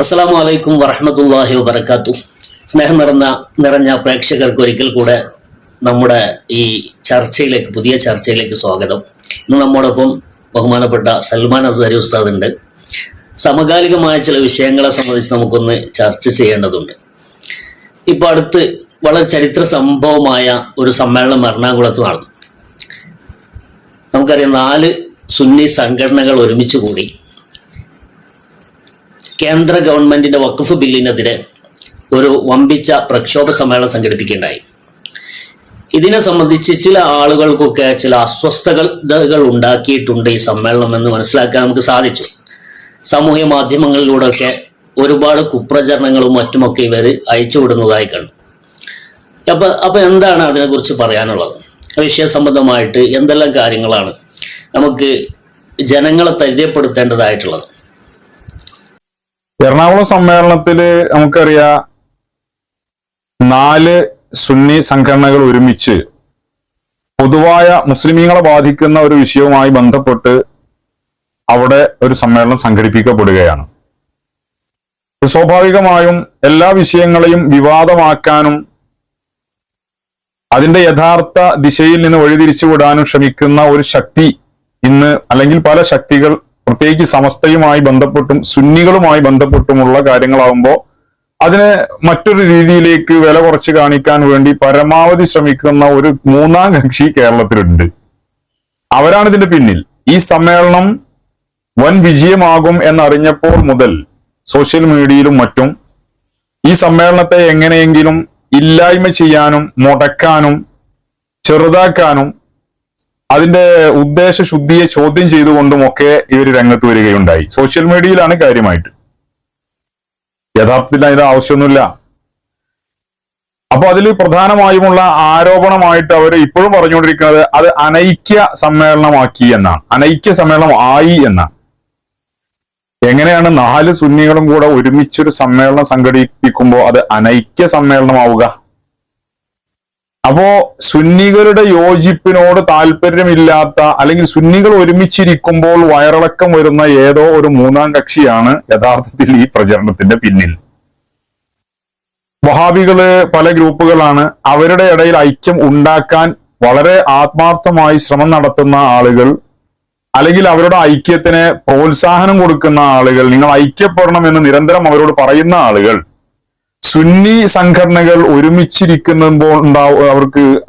അസ്സലാമു വലൈക്കും വറഹമത്തല്ലാഹി വബർക്കാത്തു സ്നേഹം നിറഞ്ഞ നിറഞ്ഞ പ്രേക്ഷകർക്ക് ഒരിക്കൽ കൂടെ നമ്മുടെ ഈ ചർച്ചയിലേക്ക് പുതിയ ചർച്ചയിലേക്ക് സ്വാഗതം. ഇന്ന് നമ്മോടൊപ്പം ബഹുമാനപ്പെട്ട സൽമാൻ അസാരി ഉസ്താദ് ഉണ്ട് സമകാലികമായ ചില വിഷയങ്ങളെ സംബന്ധിച്ച് നമുക്കൊന്ന് ചർച്ച ചെയ്യേണ്ടതുണ്ട്. ഇപ്പൊ അടുത്ത് വളരെ ചരിത്ര സംഭവമായ ഒരു സമ്മേളനം എറണാകുളത്ത് നടന്നു. നമുക്കറിയാം നാല് സുന്നി സംഘടനകൾ ഒരുമിച്ച് കൂടി കേന്ദ്ര ഗവൺമെന്റിന്റെ വഖഫ് ബില്ലിനെതിരെ ഒരു വമ്പിച്ച പ്രക്ഷോഭ സമ്മേളനം സംഘടിപ്പിക്കുകയുണ്ടായി. ഇതിനെ സംബന്ധിച്ച് ചില ആളുകൾക്കൊക്കെ ചില അസ്വസ്ഥതകൾ ഉണ്ടാക്കിയിട്ടുണ്ട് ഈ സമ്മേളനം എന്ന് മനസ്സിലാക്കാൻ നമുക്ക് സാധിച്ചു. സാമൂഹ്യ മാധ്യമങ്ങളിലൂടെയൊക്കെ ഒരുപാട് കുപ്രചരണങ്ങളും മറ്റുമൊക്കെ ഇവർ അയച്ചുവിടുന്നതായി കണ്ടു. അപ്പൊ അപ്പൊ എന്താണ് അതിനെക്കുറിച്ച് പറയാനുള്ളത്? വിഷയ സംബന്ധമായിട്ട് എന്തെല്ലാം കാര്യങ്ങളാണ് നമുക്ക് ജനങ്ങളെ പരിചയപ്പെടുത്തേണ്ടതായിട്ടുള്ളത് എറണാകുളം സമ്മേളനത്തിൽ നമുക്കറിയാം നാല് സുന്നി സംഘടനകൾ ഒരുമിച്ച് പൊതുവായ മുസ്ലിമീങ്ങളെ ബാധിക്കുന്ന ഒരു വിഷയവുമായി ബന്ധപ്പെട്ട് അവിടെ ഒരു സമ്മേളനം സംഘടിപ്പിക്കപ്പെടുകയാണ്. സ്വാഭാവികമായും എല്ലാ വിഷയങ്ങളെയും വിവാദമാക്കാനും അതിന്റെ യഥാർത്ഥ ദിശയിൽ നിന്ന് വഴിതിരിച്ചുവിടാനും ശ്രമിക്കുന്ന ഒരു ശക്തി ഇന്ന് അല്ലെങ്കിൽ പല ശക്തികൾ പ്രത്യേകിച്ച് സമസ്തയുമായി ബന്ധപ്പെട്ടും സുന്നികളുമായി ബന്ധപ്പെട്ടുമുള്ള കാര്യങ്ങളാവുമ്പോൾ അതിനെ മറ്റൊരു രീതിയിലേക്ക് വില കുറച്ച് കാണിക്കാൻ വേണ്ടി പരമാവധി ശ്രമിക്കുന്ന ഒരു മൂന്നാം കക്ഷി കേരളത്തിലുണ്ട്. അവരാണ് ഇതിന്റെ പിന്നിൽ. ഈ സമ്മേളനം വൻ വിജയമാകും എന്നറിഞ്ഞപ്പോൾ മുതൽ സോഷ്യൽ മീഡിയയിലും മറ്റും ഈ സമ്മേളനത്തെ എങ്ങനെയെങ്കിലും ഇല്ലായ്മ ചെയ്യാനും മുടക്കാനും ചെറുതാക്കാനും അതിന്റെ ഉദ്ദേശ ശുദ്ധിയെ ചോദ്യം ചെയ്തുകൊണ്ടും ഒക്കെ ഇവർ രംഗത്ത് വരികയുണ്ടായി. സോഷ്യൽ മീഡിയയിലാണ് കാര്യമായിട്ട്. യഥാർത്ഥത്തിൽ അതിന്റെ ആവശ്യമൊന്നുമില്ല. അപ്പൊ അതിൽ പ്രധാനമായുമുള്ള ആരോപണമായിട്ട് അവർ ഇപ്പോഴും പറഞ്ഞുകൊണ്ടിരിക്കുന്നത് അത് അനൈക്യ സമ്മേളനമാക്കി എന്നാണ്. അനൈക്യ സമ്മേളനം ആയി എന്നാണ്. എങ്ങനെയാണ് നാല് സുന്നികളും കൂടെ ഒരുമിച്ചൊരു സമ്മേളനം സംഘടിപ്പിക്കുമ്പോൾ അത് അനൈക്യ സമ്മേളനമാവുക? അപ്പോ സുന്നികളുടെ യോജിപ്പിനോട് താല്പര്യമില്ലാത്ത അല്ലെങ്കിൽ സുന്നികൾ ഒരുമിച്ചിരിക്കുമ്പോൾ വയറിളക്കം വരുന്ന ഏതോ ഒരു മൂന്നാം കക്ഷിയാണ് യഥാർത്ഥത്തിൽ ഈ പ്രചരണത്തിന്റെ പിന്നിൽ. വഹാബികൾ പല ഗ്രൂപ്പുകളാണ്. അവരുടെ ഇടയിൽ ഐക്യം ഉണ്ടാക്കാൻ വളരെ ആത്മാർത്ഥമായി ശ്രമം നടത്തുന്ന ആളുകൾ അല്ലെങ്കിൽ അവരുടെ ഐക്യത്തിന് പ്രോത്സാഹനം കൊടുക്കുന്ന ആളുകൾ നിങ്ങൾ ഐക്യപ്പെടണം എന്ന് നിരന്തരം അവരോട് പറയുന്ന ആളുകൾ സുന്നി സംഘടനകൾ ഒരുമിച്ചിരിക്കുമ്പോൾ ഉണ്ടാവും അവർക്ക്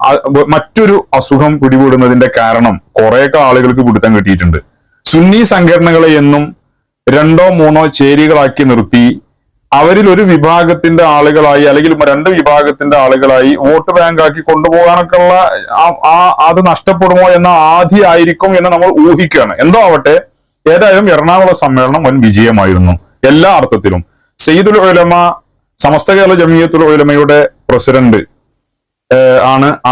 മറ്റൊരു അസുഖം പിടിപെടുന്നതിന്റെ കാരണം കുറെയൊക്കെ ആളുകൾക്ക് പിടുത്തം കിട്ടിയിട്ടുണ്ട്. സുന്നി സംഘടനകളെ എന്നും രണ്ടോ മൂന്നോ ചേരികളാക്കി നിർത്തി അവരിൽ ഒരു വിഭാഗത്തിന്റെ ആളുകളായി അല്ലെങ്കിൽ രണ്ട് വിഭാഗത്തിന്റെ ആളുകളായി വോട്ട് ബാങ്കാക്കി കൊണ്ടുപോകാനൊക്കെ ഉള്ള ആ- ആ അത് നഷ്ടപ്പെടുമോ എന്ന ആധി ആയിരിക്കും എന്ന് നമ്മൾ ഊഹിക്കുകയാണ്. എന്തോ ആവട്ടെ ഏതായാലും എറണാകുളം സമ്മേളനം വൻ വിജയമായിരുന്നു. എല്ലാ അർത്ഥത്തിലും. സെയ്ദുൽ ഉലമ സമസ്ത കേരള ജമിയത്തുൽ ഉലമയുടെ പ്രസിഡന്റ് ആണ് ആ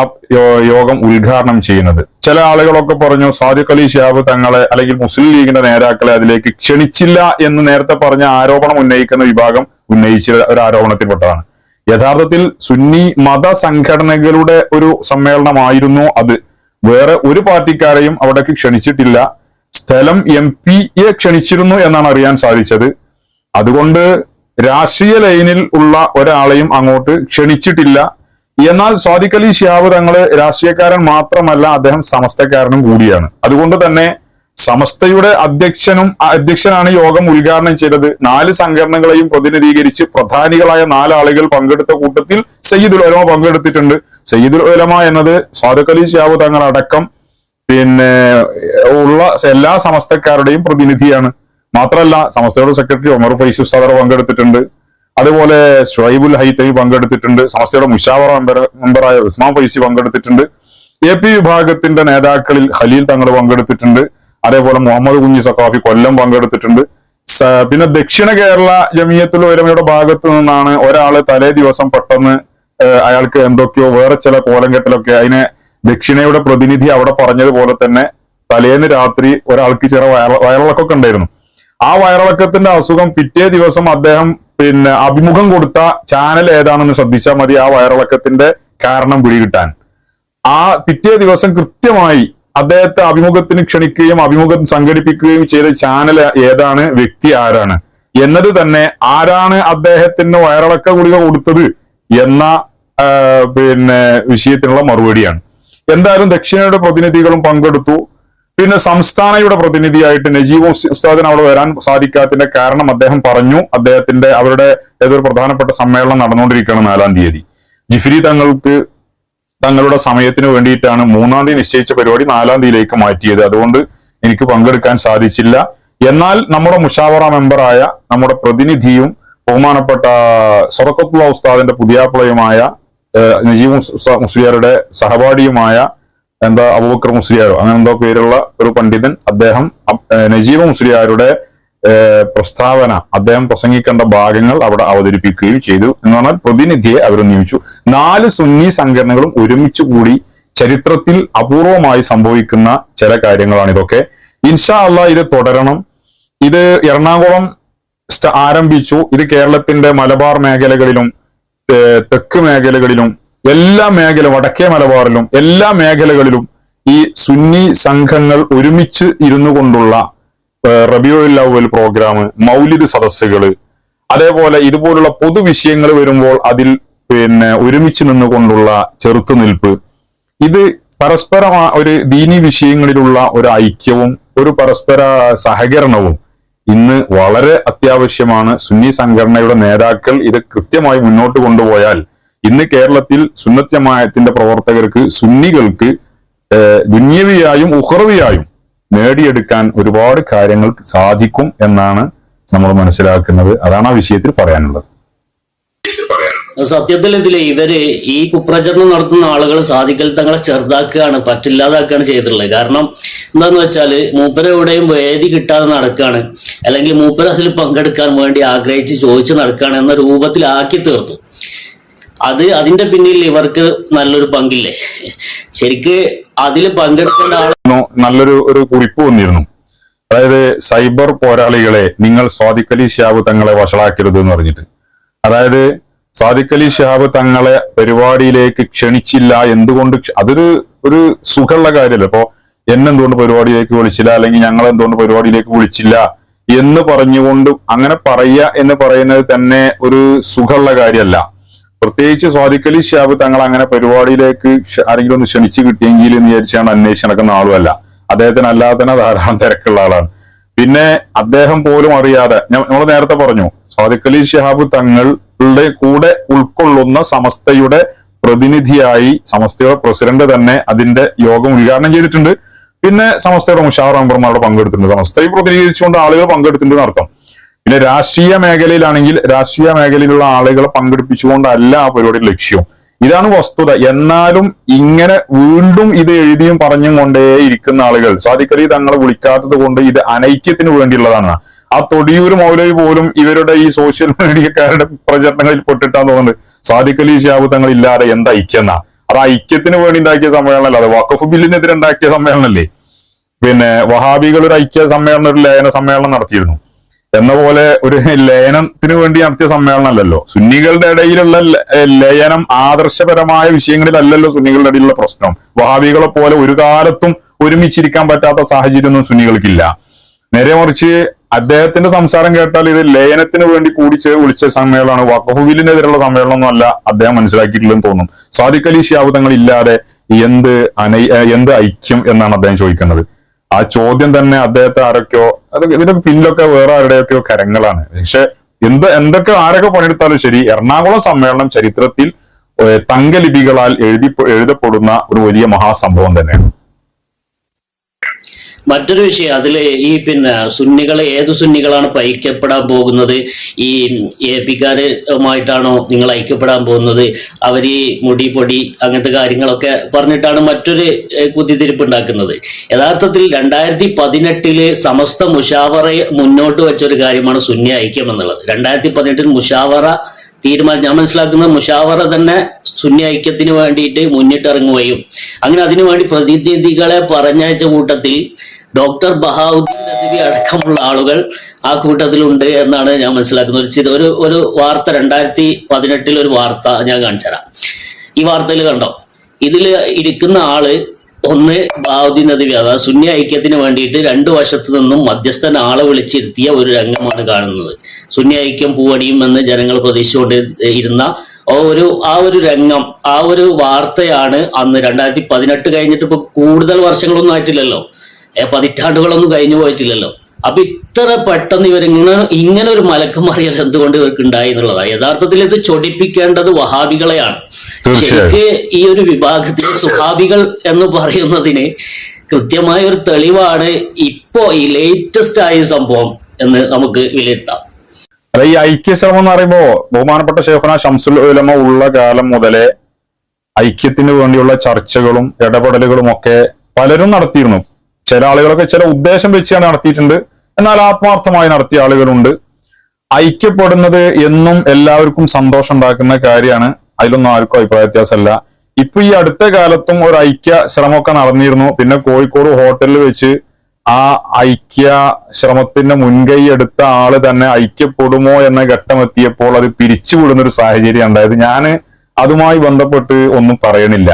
യോഗം ഉദ്ഘാടനം ചെയ്യുന്നത്. ചില ആളുകളൊക്കെ പറഞ്ഞു സാദിഖ് അലി ഷിഹാബ് തങ്ങളെ അല്ലെങ്കിൽ മുസ്ലിം ലീഗിന്റെ നേതാക്കളെ അതിലേക്ക് ക്ഷണിച്ചില്ല എന്ന് നേരത്തെ പറഞ്ഞ ആരോപണം ഉന്നയിക്കുന്ന വിഭാഗം ഉന്നയിച്ച ഒരു ആരോപണത്തിൽപ്പെട്ടതാണ്. യഥാർത്ഥത്തിൽ സുന്നി മത സംഘടനകളുടെ ഒരു സമ്മേളനമായിരുന്നു അത്. വേറെ ഒരു പാർട്ടിക്കാരെയും അവിടേക്ക് ക്ഷണിച്ചിട്ടില്ല. സ്ഥലം എം പിയെ ക്ഷണിച്ചിരുന്നു എന്നാണ് അറിയാൻ സാധിച്ചത്. അതുകൊണ്ട് രാഷ്ട്രീയ ലൈനിൽ ഉള്ള ഒരാളെയും അങ്ങോട്ട് ക്ഷണിച്ചിട്ടില്ല. എന്നാൽ സ്വാദിഖ് അലി ഷിയാവ് തങ്ങൾ രാഷ്ട്രീയക്കാരൻ മാത്രമല്ല അദ്ദേഹം സമസ്തക്കാരനും കൂടിയാണ്. അതുകൊണ്ട് തന്നെ സമസ്തയുടെ അധ്യക്ഷനും അധ്യക്ഷനാണ് യോഗം ഉദ്ഘാടനം ചെയ്തത്. നാല് സംഘടനകളെയും പ്രതിനിധീകരിച്ച് പ്രധാനികളായ നാലാളുകൾ പങ്കെടുത്ത കൂട്ടത്തിൽ സയ്യിദുൽ ഉലമ പങ്കെടുത്തിട്ടുണ്ട്. സയ്യിദുൽ ഉലമ എന്നത് സ്വാദിഖ് അലി ഷിയാവ് തങ്ങൾ അടക്കം പിന്നെ ഉള്ള എല്ലാ സമസ്തക്കാരുടെയും പ്രതിനിധിയാണ്. മാത്രമല്ല സമസ്തയുടെ സെക്രട്ടറി ഒമർ ഫൈസു സദർ പങ്കെടുത്തിട്ടുണ്ട്. അതുപോലെ ഷുഹൈബുൽ ഹൈത്തമി പങ്കെടുത്തിട്ടുണ്ട്. സമസ്തയുടെ മുഷാവറ മെമ്പറായ ഉസ്മാൻ ഫൈസി പങ്കെടുത്തിട്ടുണ്ട്. എ പി വിഭാഗത്തിന്റെ നേതാക്കളിൽ ഖലീൽ തങ്ങൾ പങ്കെടുത്തിട്ടുണ്ട്. അതേപോലെ മുഹമ്മദ് കുഞ്ഞി സഖാഫി കൊല്ലം പങ്കെടുത്തിട്ടുണ്ട്. പിന്നെ ദക്ഷിണ കേരള ജമിയത്തുൽ ഉലമയുടെ ഭാഗത്ത് നിന്നാണ് ഒരാൾ തലേ ദിവസം പെട്ടെന്ന് അയാൾക്ക് എന്തൊക്കെയോ വേറെ ചില കോലം കെട്ടലൊക്കെ അതിനെ ദക്ഷിണയുടെ പ്രതിനിധി അവിടെ പറഞ്ഞതുപോലെ തന്നെ തലേന്ന് രാത്രി ഒരാൾക്ക് ചില വയറ വയറിളക്കൊക്കെ ഉണ്ടായിരുന്നു. ആ വയറിളക്കത്തിന്റെ അസുഖം പിറ്റേ ദിവസം അദ്ദേഹം പിന്നെ അഭിമുഖം കൊടുത്ത ചാനൽ ഏതാണെന്ന് ശ്രദ്ധിച്ചാൽ മതി ആ വയറിളക്കത്തിന്റെ കാരണം പിടികിട്ടാൻ. ആ പിറ്റേ ദിവസം കൃത്യമായി അദ്ദേഹത്തെ അഭിമുഖത്തിന് ക്ഷണിക്കുകയും അഭിമുഖം സംഘടിപ്പിക്കുകയും ചെയ്ത ചാനൽ ഏതാണ്? വ്യക്തി ആരാണ്? എന്നത് തന്നെ ആരാണ് അദ്ദേഹത്തിന് വയറിളക്ക ഗുളിക കൊടുത്തത് എന്ന പിന്നെ വിഷയത്തിനുള്ള മറുപടിയാണ്. എന്തായാലും ദക്ഷിണയുടെ പ്രതിനിധികളും പങ്കെടുത്തു. പിന്നെ സംസ്ഥാനയുടെ പ്രതിനിധിയായിട്ട് നജീബ് ഉസ് ഉസ്താദിന് അവിടെ വരാൻ സാധിക്കാത്തതിന്റെ കാരണം അദ്ദേഹം പറഞ്ഞു. അദ്ദേഹത്തിന്റെ അവരുടെ ഏതൊരു പ്രധാനപ്പെട്ട സമ്മേളനം നടന്നുകൊണ്ടിരിക്കുകയാണ് നാലാം തീയതി. ജിഫ്രി തങ്ങൾക്ക് തങ്ങളുടെ സമയത്തിന് വേണ്ടിയിട്ടാണ് മൂന്നാം തീയതി നിശ്ചയിച്ച പരിപാടി നാലാം തീയതിയിലേക്ക് മാറ്റിയത്. അതുകൊണ്ട് എനിക്ക് പങ്കെടുക്കാൻ സാധിച്ചില്ല. എന്നാൽ നമ്മുടെ മുഷാവറ മെമ്പറായ നമ്മുടെ പ്രതിനിധിയും ബഹുമാനപ്പെട്ട സൊറക്കത്തുള്ള ഉസ്താദിന്റെ പുതിയാപ്പിളയുമായ നജീബ് മുസ് മുസ്ലിയാരുടെ സഹപാഠിയുമായ എന്താ അബൂബക്കർ മുസ്ലിയാരോ? അങ്ങനെ എന്തോ പേരുള്ള ഒരു പണ്ഡിതൻ അദ്ദേഹം നജീബ് മുസ്ലിയാരുടെ പ്രസ്താവന അദ്ദേഹം പ്രസംഗിക്കേണ്ട ഭാഗങ്ങൾ അവിടെ അവതരിപ്പിക്കുകയും ചെയ്തു എന്ന് പറഞ്ഞാൽ പ്രതിനിധിയെ അവർ നിയമിച്ചു. നാല് സുന്നി സംഘടനകളും ഒരുമിച്ച് കൂടി ചരിത്രത്തിൽ അപൂർവമായി സംഭവിക്കുന്ന ചില കാര്യങ്ങളാണ് ഇതൊക്കെ. ഇൻഷാ അള്ളാ ഇത് തുടരണം. ഇത് എറണാകുളം ആരംഭിച്ചു. ഇത് കേരളത്തിന്റെ മലബാർ മേഖലകളിലും തെക്ക് മേഖലകളിലും എല്ലാ മേഖല വടക്കേ മലബാറിലും എല്ലാ മേഖലകളിലും ഈ സുന്നി സംഘങ്ങൾ ഒരുമിച്ച് ഇരുന്നു കൊണ്ടുള്ള റബിയോ അവൽ പ്രോഗ്രാം മൗലിദ് സദസ്സുകൾ അതേപോലെ ഇതുപോലുള്ള പൊതുവിഷയങ്ങൾ വരുമ്പോൾ അതിൽ പിന്നെ ഒരുമിച്ച് നിന്നുകൊണ്ടുള്ള ചെറുത്തുനിൽപ്പ് ഇത് പരസ്പര ഒരു ദീനി വിഷയങ്ങളിലുള്ള ഒരു ഐക്യവും ഒരു പരസ്പര സഹകരണവും ഇന്ന് വളരെ അത്യാവശ്യമാണ്. സുന്നി സംഘടനയുടെ നേതാക്കൾ ഇത് കൃത്യമായി മുന്നോട്ട് കൊണ്ടുപോയാൽ ഇന്ന് കേരളത്തിൽ സുന്നത്ത് ജമാഅത്തിന്റെ പ്രവർത്തകർക്ക് സുന്നികൾക്ക് ദുന്യവിയായും ഉഹർവിയായും നേടിയെടുക്കാൻ ഒരുപാട് കാര്യങ്ങൾ സാധിക്കും എന്നാണ് നമ്മൾ മനസ്സിലാക്കുന്നത്. അതാണ് ആ വിഷയത്തിൽ പറയാനുള്ളത്. സത്യത്തിൽ ഇതിൽ ഇവർ ഈ കുപ്രചരണം നടത്തുന്ന ആളുകൾ സാധിക്കൽ തങ്ങളെ ചെറുതാക്കുകയാണ് പറ്റില്ലാതാക്കുകയാണ് ചെയ്തിട്ടുള്ളത്. കാരണം എന്താന്ന് വെച്ചാൽ മൂപ്പര് എവിടെയും വേദി കിട്ടാതെ നടക്കുകയാണ് അല്ലെങ്കിൽ മൂപ്പര അതിൽ പങ്കെടുക്കാൻ വേണ്ടി ആഗ്രഹിച്ച് ചോദിച്ചു നടക്കുകയാണ് എന്ന രൂപത്തിലാക്കി തീർത്തു. അത് അതിന്റെ പിന്നിൽ ഇവർക്ക് നല്ലൊരു പങ്കില്ലേ? ശരിക്ക് അതിൽ പങ്കെടുക്കേണ്ട ആൾ നല്ലൊരു ഒരു കുറിപ്പ് വന്നിരുന്നു. അതായത് സൈബർ പോരാളികളെ നിങ്ങൾ സ്വാദിഖ് അലി ഷിഹാബ് തങ്ങളെ വഷളാക്കരുത് എന്ന് പറഞ്ഞിട്ട്. അതായത് സ്വാദിഖ് അലി ഷിഹാബ് തങ്ങളെ പരിപാടിയിലേക്ക് ക്ഷണിച്ചില്ല എന്തുകൊണ്ട് അതൊരു ഒരു സുഖമുള്ള കാര്യമല്ല. ഇപ്പോ എന്നെന്തുകൊണ്ട് പരിപാടിയിലേക്ക് വിളിച്ചില്ല? അല്ലെങ്കിൽ ഞങ്ങൾ എന്തുകൊണ്ട് പരിപാടിയിലേക്ക് വിളിച്ചില്ല എന്ന് പറഞ്ഞുകൊണ്ട് അങ്ങനെ പറയുക എന്ന് പറയുന്നത് തന്നെ ഒരു സുഖമുള്ള കാര്യമല്ല. പ്രത്യേകിച്ച് സോറിക്കലി ഷാബ് തങ്ങൾ അങ്ങനെ പരിപാടിയിലേക്ക് ആരെങ്കിലും ഒന്ന് ക്ഷണിച്ചു കിട്ടിയെങ്കിൽ എന്ന് വിചാരിച്ചാണ് അന്വേഷിച്ച് നടക്കുന്ന ആളുമല്ല അദ്ദേഹത്തിന് അല്ലാതെ തന്നെ ധാരാളം തിരക്കുള്ള ആളാണ്. പിന്നെ അദ്ദേഹം പോലും അറിയാതെ നമ്മൾ നേരത്തെ പറഞ്ഞു സ്വാദിഖ് അലി ഷിഹാബ് തങ്ങളുടെ കൂടെ ഉൾക്കൊള്ളുന്ന സമസ്തയുടെ പ്രതിനിധിയായി സമസ്തയുടെ പ്രസിഡന്റ് തന്നെ അതിന്റെ യോഗം ഉദ്ഘാടനം ചെയ്തിട്ടുണ്ട്. പിന്നെ സമസ്തയുടെ മുഷാർ മെമ്പർമാരുടെ പങ്കെടുത്തിട്ടുണ്ട്. സമസ്തയെ പ്രതിനിധീകരിച്ചുകൊണ്ട് ആളുകൾ പങ്കെടുത്തിട്ടുണ്ട് അർത്ഥം പിന്നെ രാഷ്ട്രീയ മേഖലയിലാണെങ്കിൽ രാഷ്ട്രീയ മേഖലയിലുള്ള ആളുകളെ പങ്കെടുപ്പിച്ചുകൊണ്ടല്ല ആ പരിപാടിയുടെ ലക്ഷ്യം. ഇതാണ് വസ്തുത. എന്നാലും ഇങ്ങനെ വീണ്ടും ഇത് എഴുതിയും പറഞ്ഞും കൊണ്ടേ ഇരിക്കുന്ന ആളുകൾ സാദിഖ് തങ്ങളെ വിളിക്കാത്തത് കൊണ്ട് ഇത് അനൈക്യത്തിന് വേണ്ടിയുള്ളതാണ്. ആ തൊടിയൂർ മൗലവി പോലും ഇവരുടെ ഈ സോഷ്യൽ മീഡിയക്കാരുടെ പ്രചരണങ്ങളിൽ പെട്ടിട്ടാന്ന് തോന്നുന്നത് സാധിക്കലി അലി തങ്ങൾ ഇല്ലാതെ എന്താ ഐക്യം എന്നാ? അത് ഐക്യത്തിന് വേണ്ടി ഉണ്ടാക്കിയ സമ്മേളനമല്ല അത് വഖഫ് ബില്ലിനെതിരെ ഉണ്ടാക്കിയ സമ്മേളനമല്ലേ? പിന്നെ വഹാബികൾ ഒരു ഐക്യ സമ്മേളനം ഒരു ലയന സമ്മേളനം നടത്തിയിരുന്നു. എന്ന പോലെ ഒരു ലയനത്തിന് വേണ്ടി നടത്തിയ സമ്മേളനമല്ലല്ലോ സുന്നികളുടെ ഇടയിലുള്ള ലയനം ആദർശപരമായ വിഷയങ്ങളിലല്ലല്ലോ സുന്നികളുടെ ഇടയിലുള്ള പ്രശ്നം. വഹാബികളെ പോലെ ഒരു കാലത്തും ഒരുമിച്ചിരിക്കാൻ പറ്റാത്ത സാഹചര്യമൊന്നും സുന്നികൾക്കില്ല. നേരെ മറിച്ച് അദ്ദേഹത്തിന്റെ സംസാരം കേട്ടാൽ ഇത് ലയനത്തിന് വേണ്ടി കൂടിച്ച് വിളിച്ച സമ്മേളനമാണ്. വഖഫുബിലിനെതിരെയുള്ള സമ്മേളനമൊന്നും അല്ല അദ്ദേഹം മനസ്സിലാക്കിയിട്ടില്ലെന്ന് തോന്നും. സാദിഖ് അലി ഇല്ലാതെ എന്ത് അനൈ എന്ത് ഐക്യം എന്നാണ് അദ്ദേഹം ചോദിക്കുന്നത്. ആ ചോദ്യം തന്നെ അദ്ദേഹത്തെ ആരൊക്കെയോ അത് ഇതിന്റെ പിന്നിലൊക്കെ വേറെ ആരുടെയൊക്കെയോ കരങ്ങളാണ്. പക്ഷെ എന്ത് എന്തൊക്കെ ആരൊക്കെ പണിയെടുത്താലും ശരി എറണാകുളം സമ്മേളനം ചരിത്രത്തിൽ തങ്കലിപികളാൽ എഴുതി എഴുതപ്പെടുന്ന ഒരു വലിയ മഹാസംഭവം തന്നെയാണ്. മറ്റൊരു വിഷയം അതിൽ ഈ പിന്നെ സുന്നികൾ ഏത് സുന്നികളാണ് ഐക്യപ്പെടാൻ പോകുന്നത്? ഈ എ പിക്കാരുമായിട്ടാണോ നിങ്ങൾ ഐക്യപ്പെടാൻ പോകുന്നത്? അവർ ഈ മുടി പൊടി അങ്ങനത്തെ കാര്യങ്ങളൊക്കെ പറഞ്ഞിട്ടാണ് മറ്റൊരു കുതിതിരിപ്പ് ഉണ്ടാക്കുന്നത്. യഥാർത്ഥത്തിൽ രണ്ടായിരത്തി പതിനെട്ടിൽ സമസ്ത മുഷാവറയെ മുന്നോട്ട് വെച്ച ഒരു കാര്യമാണ് സുന്നി ഐക്യം എന്നുള്ളത്. രണ്ടായിരത്തി പതിനെട്ടിൽ മുഷാവറ തീരുമാനം ഞാൻ മനസ്സിലാക്കുന്നത് മുഷാവറ തന്നെ സുന്നി ഐക്യത്തിന് വേണ്ടിയിട്ട് മുന്നിട്ടിറങ്ങുകയും അങ്ങനെ അതിനുവേണ്ടി പ്രതിനിധികളെ പറഞ്ഞയച്ച കൂട്ടത്തിൽ ഡോക്ടർ ബഹാവുദ്ദീൻ അടക്കമുള്ള ആളുകൾ ആ കൂട്ടത്തിലുണ്ട് എന്നാണ് ഞാൻ മനസ്സിലാക്കുന്നത്. ഒരു ചിത- ഒരു ഒരു വാർത്ത രണ്ടായിരത്തി പതിനെട്ടിൽ ഒരു വാർത്ത ഞാൻ കാണിച്ചുതരാം ഈ വാർത്തയിൽ കണ്ടോ? ഇതിൽ ഇരിക്കുന്ന ആൾ ഒന്ന് ബഹാവുദ്ദീൻ നദവി അതായത് സുന്നി ഐക്യത്തിന് വേണ്ടിയിട്ട് രണ്ടു വശത്തു നിന്നും മധ്യസ്ഥൻ ആളെ വിളിച്ചിരുത്തിയ ഒരു രംഗമാണ് കാണുന്നത്. സുന്നി ഐക്യം പൂവണിയും എന്ന് ജനങ്ങൾ പ്രതീക്ഷിച്ചുകൊണ്ട് ഇരുന്ന ഒരു ആ ഒരു രംഗം ആ ഒരു വാർത്തയാണ് അന്ന് രണ്ടായിരത്തി പതിനെട്ട് കഴിഞ്ഞിട്ട് ഇപ്പൊ കൂടുതൽ വർഷങ്ങളൊന്നും ആയിട്ടില്ലല്ലോ. പതിറ്റാണ്ടുകളൊന്നും കഴിഞ്ഞു പോയിട്ടില്ലല്ലോ. അപ്പൊ ഇത്ര പെട്ടെന്ന് ഇവരിങ്ങനെ ഇങ്ങനെ ഒരു മലക്കം മറിയൽ എന്തുകൊണ്ട് ഇവർക്ക് ഉണ്ടായി എന്നുള്ളതാണ് യഥാർത്ഥത്തിൽ ഇത് ചൊടിപ്പിക്കേണ്ടത് വഹാബികളെയാണ്. ശരിക്ക് ഈ ഒരു വിഭാഗത്തിലെ സുഹാബികൾ എന്ന് പറയുന്നതിന് കൃത്യമായ ഒരു തെളിവാണ് ഇപ്പോ ഈ ലേറ്റസ്റ്റ് ആയ സംഭവം എന്ന് നമുക്ക് വിലയിരുത്താം. അല്ല ഈ ഐക്യശ്രമം എന്ന് പറയുമ്പോ ബഹുമാനപ്പെട്ട ഷെയ്ഖുന ഷംസുൽ ഉലമ ഉള്ള കാലം മുതലേ ഐക്യത്തിന് വേണ്ടിയുള്ള ചർച്ചകളും ഇടപെടലുകളും ഒക്കെ പലരും നടത്തിയിരുന്നു. ചില ആളുകളൊക്കെ ചില ഉദ്ദേശം വെച്ചാണ് നടത്തിയിട്ടുണ്ട്. എന്നാൽ ആത്മാർത്ഥമായി നടത്തിയ ആളുകളുണ്ട്. ഐക്യപ്പെടുന്നത് എന്നും എല്ലാവർക്കും സന്തോഷം ഉണ്ടാക്കുന്ന കാര്യമാണ്. അതിലൊന്നും ആർക്കും അഭിപ്രായ വ്യത്യാസമല്ല. ഇപ്പൊ ഈ അടുത്ത കാലത്തും ഒരു ഐക്യ ശ്രമമൊക്കെ നടന്നിരുന്നു. പിന്നെ കോഴിക്കോട് ഹോട്ടലിൽ വെച്ച് ആ ഐക്യ ശ്രമത്തിന്റെ മുൻകൈ എടുത്ത ആൾ തന്നെ ഐക്യപ്പെടുമോ എന്ന ഘട്ടം എത്തിയപ്പോൾ അത് പിരിച്ചുവിടുന്ന ഒരു സാഹചര്യം ഉണ്ടായത്. ഞാൻ അതുമായി ബന്ധപ്പെട്ട് ഒന്നും പറയണില്ല.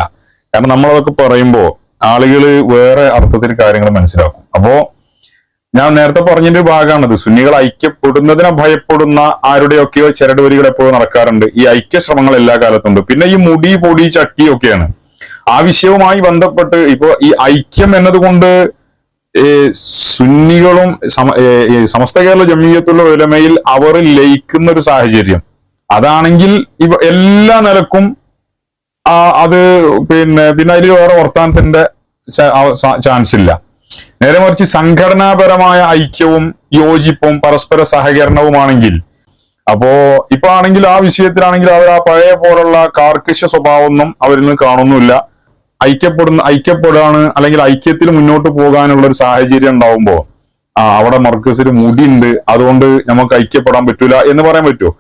കാരണം നമ്മളതൊക്കെ പറയുമ്പോ ആളുകൾ വേറെ അർത്ഥത്തിൽ കാര്യങ്ങൾ മനസ്സിലാക്കും. അപ്പോ ഞാൻ നേരത്തെ പറഞ്ഞതിന്റെ ഒരു ഭാഗമാണത് സുന്നികൾ ഐക്യപ്പെടുന്നതിനെ ഭയപ്പെടുന്ന ആരുടെയൊക്കെയോ ചരടുവരികൾ എപ്പോഴും നടക്കാറുണ്ട്. ഈ ഐക്യ ശ്രമങ്ങൾ എല്ലാ കാലത്തും ഉണ്ട്. പിന്നെ ഈ മുടി പൊടി ചട്ടി ഒക്കെയാണ്. ആ വിഷയവുമായി ബന്ധപ്പെട്ട് ഇപ്പോ ഈ ഐക്യം എന്നതുകൊണ്ട് സുന്നികളും സമസ്ത കേരള ജമീയത്തുള്ള ഉലമയിൽ അവർ ലയിക്കുന്ന ഒരു സാഹചര്യം. അതാണെങ്കിൽ ഇവ എല്ലാ നിലക്കും ആ അത് പിന്നെ പിന്നെ അതിൽ വേറെ വർത്താനത്തിന്റെ ചാൻസ് ഇല്ല. നേരെ മറിച്ച് സംഘടനാപരമായ ഐക്യവും യോജിപ്പും പരസ്പര സഹകരണവുമാണെങ്കിൽ അപ്പോ ഇപ്പൊ ആണെങ്കിൽ ആ വിഷയത്തിലാണെങ്കിൽ അവർ ആ പഴയ പോലുള്ള കാർക്കശ സ്വഭാവമൊന്നും അവരിൽ നിന്ന് കാണുന്നില്ല ഐക്യപ്പെടുന്ന ഐക്യപ്പെടാണ് അല്ലെങ്കിൽ ഐക്യത്തിൽ മുന്നോട്ട് പോകാനുള്ള ഒരു സാഹചര്യം ഉണ്ടാവുമ്പോ ആ അവിടെ മർക്കസിൽ മുടിയുണ്ട്. അതുകൊണ്ട് നമുക്ക് ഐക്യപ്പെടാൻ പറ്റൂല എന്ന് പറയാൻ പറ്റുമോ?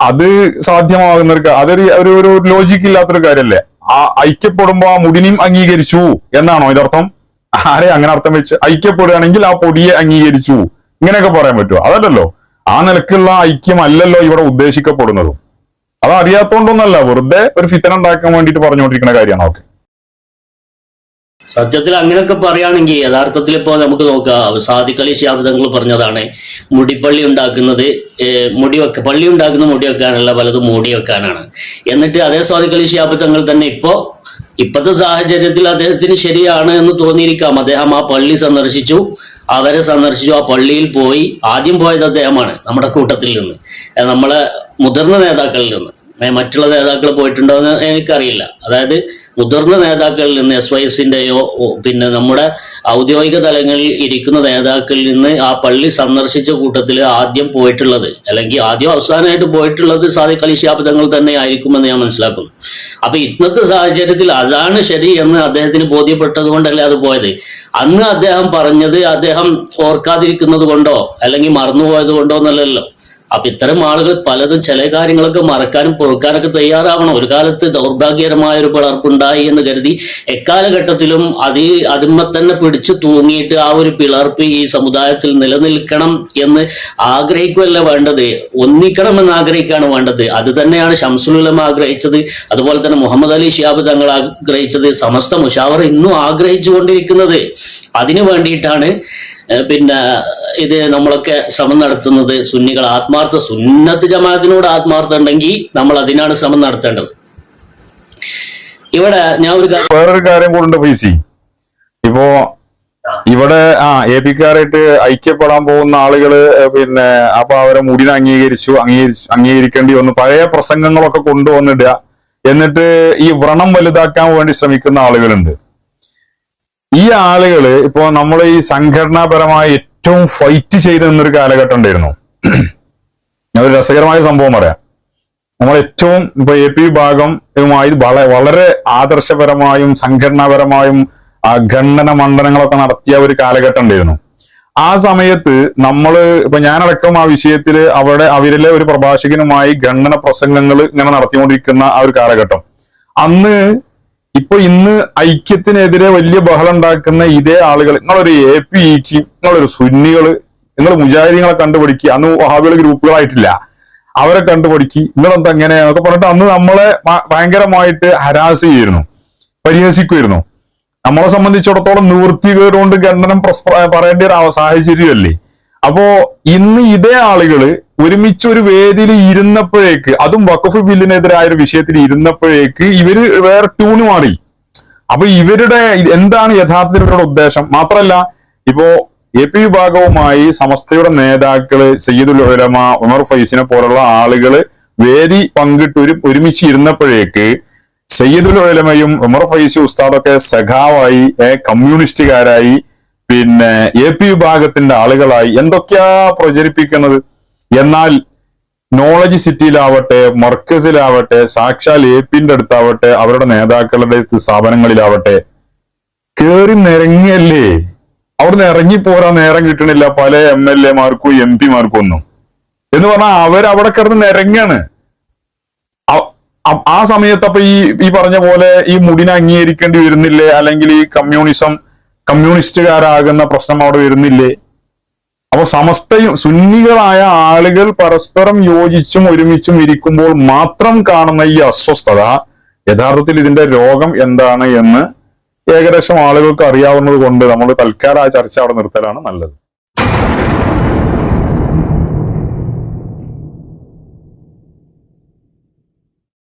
അത് സാധ്യമാകുന്ന ഒരു അതൊരു ഒരു ഒരു ലോജിക്ക് ഇല്ലാത്തൊരു കാര്യല്ലേ? ആ ഐക്യപ്പെടുമ്പോ ആ മുടിനെയും അംഗീകരിച്ചു എന്നാണോ ഇതർത്ഥം? ആരെ അങ്ങനെ അർത്ഥം വെച്ച് ഐക്യപ്പെടുകയാണെങ്കിൽ ആ പൊടിയെ അംഗീകരിച്ചു. ഇങ്ങനെയൊക്കെ പറയാൻ പറ്റുമോ അതല്ലല്ലോ. ആ നിലക്കുള്ള ഐക്യം അല്ലല്ലോ ഇവിടെ ഉദ്ദേശിക്കപ്പെടുന്നതും. അത് അറിയാത്തോണ്ടൊന്നല്ല വെറുതെ ഒരു ഫിത്തന ഉണ്ടാക്കാൻ വേണ്ടിയിട്ട് പറഞ്ഞുകൊണ്ടിരിക്കുന്ന കാര്യമാണ് ഓക്കെ സത്യത്തിൽ അങ്ങനെയൊക്കെ പറയുകയാണെങ്കിൽ യഥാർത്ഥത്തിൽ ഇപ്പോൾ നമുക്ക് നോക്കാം. സാധിക്കളി ശാബ്ദങ്ങൾ പറഞ്ഞതാണ്. മുടിപ്പള്ളി ഉണ്ടാക്കുന്നത് മുടി വെക്ക പള്ളി ഉണ്ടാക്കുന്ന മുടി വെക്കാനല്ല പലതും മൂടി വെക്കാനാണ്. എന്നിട്ട് അതേ അലി ശാബ്ദങ്ങൾ തന്നെ ഇപ്പോ ഇപ്പോഴത്തെ സാഹചര്യത്തിൽ അദ്ദേഹത്തിന് ശരിയാണ് എന്ന് തോന്നിയിരിക്കാം. അദ്ദേഹം ആ പള്ളി സന്ദർശിച്ചു. അവരെ സന്ദർശിച്ചു. ആ പള്ളിയിൽ പോയി ആദ്യം പോയത് അദ്ദേഹമാണ് നമ്മുടെ കൂട്ടത്തിൽ നിന്ന്. നമ്മളെ മുതിർന്ന നേതാക്കളിൽ നിന്ന്. മറ്റുള്ള നേതാക്കൾ പോയിട്ടുണ്ടോ എന്ന് എനിക്കറിയില്ല. അതായത് മുതിർന്ന നേതാക്കളിൽ നിന്ന് എസ് വൈ എസിന്റെയോ പിന്നെ നമ്മുടെ ഔദ്യോഗിക തലങ്ങളിൽ ഇരിക്കുന്ന നേതാക്കളിൽ നിന്ന് ആ പള്ളി സന്ദർശിച്ച കൂട്ടത്തിൽ ആദ്യം പോയിട്ടുള്ളത് അല്ലെങ്കിൽ ആദ്യം അവസാനമായിട്ട് പോയിട്ടുള്ളത് സാദിഖ് തങ്ങൾ തന്നെ ആയിരിക്കുമെന്ന് ഞാൻ മനസ്സിലാക്കുന്നു. അപ്പൊ ഇന്നത്തെ സാഹചര്യത്തിൽ അതാണ് ശരി എന്ന് അദ്ദേഹത്തിന് ബോധ്യപ്പെട്ടത് കൊണ്ടല്ലേ അത് പോയത്? അന്ന് അദ്ദേഹം പറഞ്ഞത് അദ്ദേഹം ഓർക്കാതിരിക്കുന്നത് കൊണ്ടോ അല്ലെങ്കിൽ മറന്നുപോയത് കൊണ്ടോ എന്നല്ലല്ലോ. അപ്പൊ ഇത്തരം ആളുകൾ പലതും ചില കാര്യങ്ങളൊക്കെ മറക്കാനും പോക്കാനൊക്കെ തയ്യാറാവണം. ഒരു കാലത്ത് ദൗർഭാഗ്യകരമായ ഒരു പിളർപ്പുണ്ടായി എന്ന് കരുതി എക്കാലഘട്ടത്തിലും അത് അതിന്മ തന്നെ പിടിച്ചു തൂങ്ങിയിട്ട് ആ ഒരു പിളർപ്പ് ഈ സമുദായത്തിൽ നിലനിൽക്കണം എന്ന് ആഗ്രഹിക്കുകയല്ല വേണ്ടത്. ഒന്നിക്കണം എന്ന് ആഗ്രഹിക്കുകയാണ് വേണ്ടത്. അത് തന്നെയാണ് ഷംസുലുലം ആഗ്രഹിച്ചത്. അതുപോലെ തന്നെ മുഹമ്മദ് അലി ഷിയാബ് തങ്ങൾ ആഗ്രഹിച്ചത്. സമസ്ത മുഷാവർ ഇന്നും ആഗ്രഹിച്ചു കൊണ്ടിരിക്കുന്നത് അതിനു വേണ്ടിയിട്ടാണ് പിന്നെ ഇത് നമ്മളൊക്കെ ശ്രമം നടത്തുന്നത് സുന്നികൾ ആത്മാർത്ഥ സുന്നത്ത് ജമാഅത്തിനോട് ആത്മാർത്ഥം ഉണ്ടെങ്കിൽ നമ്മൾ അതിനാണ് ശ്രമം നടത്തേണ്ടത്. ഇവിടെ ഞാൻ ഒരു വേറൊരു കാര്യം കൂടുണ്ട് ഫൈസി. ഇപ്പോ ഇവിടെ ആ എ പിക്കാരായിട്ട് ഐക്യപ്പെടാൻ പോകുന്ന ആളുകൾ പിന്നെ അപ്പൊ അവരെ മുടിനെ അംഗീകരിച്ചു അംഗീകരിച്ചു അംഗീകരിക്കേണ്ടി വന്നു. പഴയ പ്രസംഗങ്ങളൊക്കെ കൊണ്ടുവന്നിടുക. എന്നിട്ട് ഈ വ്രണം വലുതാക്കാൻ വേണ്ടി ശ്രമിക്കുന്ന ആളുകളുണ്ട്. ഈ ആളുകൾ ഇപ്പോ നമ്മൾ ഈ സംഘടനാപരമായി ഏറ്റവും ഫൈറ്റ് ചെയ്ത് നിന്നൊരു കാലഘട്ടം ഉണ്ടായിരുന്നു ഒരു രസകരമായ സംഭവം പറയാം. നമ്മൾ ഏറ്റവും ഇപ്പൊ എ പി വിഭാഗവുമായി വളരെ ആദർശപരമായും സംഘടനാപരമായും ഖണ്ഡന മണ്ഡലങ്ങളൊക്കെ നടത്തിയ ഒരു കാലഘട്ടം ഉണ്ടായിരുന്നു ആ സമയത്ത് നമ്മൾ ഇപ്പൊ ഞാനടക്കം ആ വിഷയത്തിൽ അവിടെ അവരിലെ ഒരു പ്രഭാഷകനുമായി ഖണ്ഡന പ്രസംഗങ്ങൾ ഇങ്ങനെ നടത്തിക്കൊണ്ടിരിക്കുന്ന ആ ഒരു കാലഘട്ടം. അന്ന് ഇപ്പൊ ഇന്ന് ഐക്യത്തിനെതിരെ വലിയ ബഹളം ഉണ്ടാക്കുന്ന ഇതേ ആളുകൾ നിങ്ങളൊരു എ പി ഇക്ക് നിങ്ങളൊരു സുന്നികൾ നിങ്ങൾ മുജാഹിദികളെ കണ്ടുപിടിക്കുക. അന്ന് വഹാബികൾ ഗ്രൂപ്പുകളായിട്ടില്ല. അവരെ കണ്ടുപിടിക്കി. നിങ്ങളെന്താ എങ്ങനെയാന്നൊക്കെ പറഞ്ഞിട്ട് അന്ന് നമ്മളെ ഭയങ്കരമായിട്ട് ഹരാസ് ചെയ്യുന്നു പരിഹസിക്കുമായിരുന്നു നമ്മളെ സംബന്ധിച്ചിടത്തോളം നിവൃത്തികേടുകൊണ്ട് ഖണ്ഡനം പ്രസ്- പറയേണ്ട ഒരു സാഹചര്യമല്ലേ അപ്പോ ഇന്ന് ഇതേ ആളുകൾ ഒരുമിച്ച് ഒരു വേദിയിൽ ഇരുന്നപ്പോഴേക്ക് അതും വഖഫ് ബില്ലിനെതിരായ ഒരു വിഷയത്തിൽ ഇരുന്നപ്പോഴേക്ക് ഇവർ വേറെ ട്യൂണ് മാറി. അപ്പൊ ഇവരുടെ എന്താണ് യഥാർത്ഥത്തിൽ ഇവരുടെ ഉദ്ദേശം? മാത്രല്ല ഇപ്പോ എ പി വിഭാഗവുമായി സമസ്തയുടെ നേതാക്കൾ സയ്യിദുൽ ഉലമ ഉമർ ഫൈസിനെ പോലുള്ള ആളുകൾ വേദി പങ്കിട്ട് ഒരു ഒരുമിച്ച് ഇരുന്നപ്പോഴേക്ക് സയ്യിദുൽ ഉലമയും ഉമർ ഫൈസി ഉസ്താദൊക്കെ സഖാവായി കമ്മ്യൂണിസ്റ്റുകാരായി പിന്നെ എ പി വിഭാഗത്തിന്റെ ആളുകളായി എന്തൊക്കെയാ പ്രചരിപ്പിക്കുന്നത്? എന്നാൽ നോളജ് സിറ്റിയിലാവട്ടെ മർക്കസിലാവട്ടെ സാക്ഷാൽ എ പിന്റെ അടുത്താവട്ടെ അവരുടെ നേതാക്കളുടെ സ്ഥാപനങ്ങളിലാവട്ടെ കേറി നിറങ്ങിയല്ലേ അവിടുന്ന് പോരാ നേരം കിട്ടണില്ല. പല എം എൽ എമാർക്കും എം പിമാർക്കും ഒന്നും. എന്ന് പറഞ്ഞാൽ അവരവിടെ കിടന്ന് നിരങ്ങാണ്. ആ സമയത്ത് അപ്പൊ ഈ ഈ പറഞ്ഞ പോലെ ഈ മുടിനെ അംഗീകരിക്കേണ്ടി വരുന്നില്ലേ? അല്ലെങ്കിൽ ഈ കമ്മ്യൂണിസം കമ്മ്യൂണിസ്റ്റുകാരാകുന്ന പ്രശ്നം അവിടെ വരുന്നില്ലേ? അപ്പൊ സമസ്തയും സുന്നികളായ ആളുകൾ പരസ്പരം യോജിച്ചും ഒരുമിച്ചും ഇരിക്കുമ്പോൾ മാത്രം കാണുന്ന ഈ അസ്വസ്ഥത യഥാർത്ഥത്തിൽ ഇതിന്റെ രോഗം എന്താണ് എന്ന് ഏകദേശം ആളുകൾക്ക് അറിയാവുന്നത് കൊണ്ട് നമ്മൾ തൽക്കാലം ആ ചർച്ച അവിടെ നിർത്തലാണ് നല്ലത്.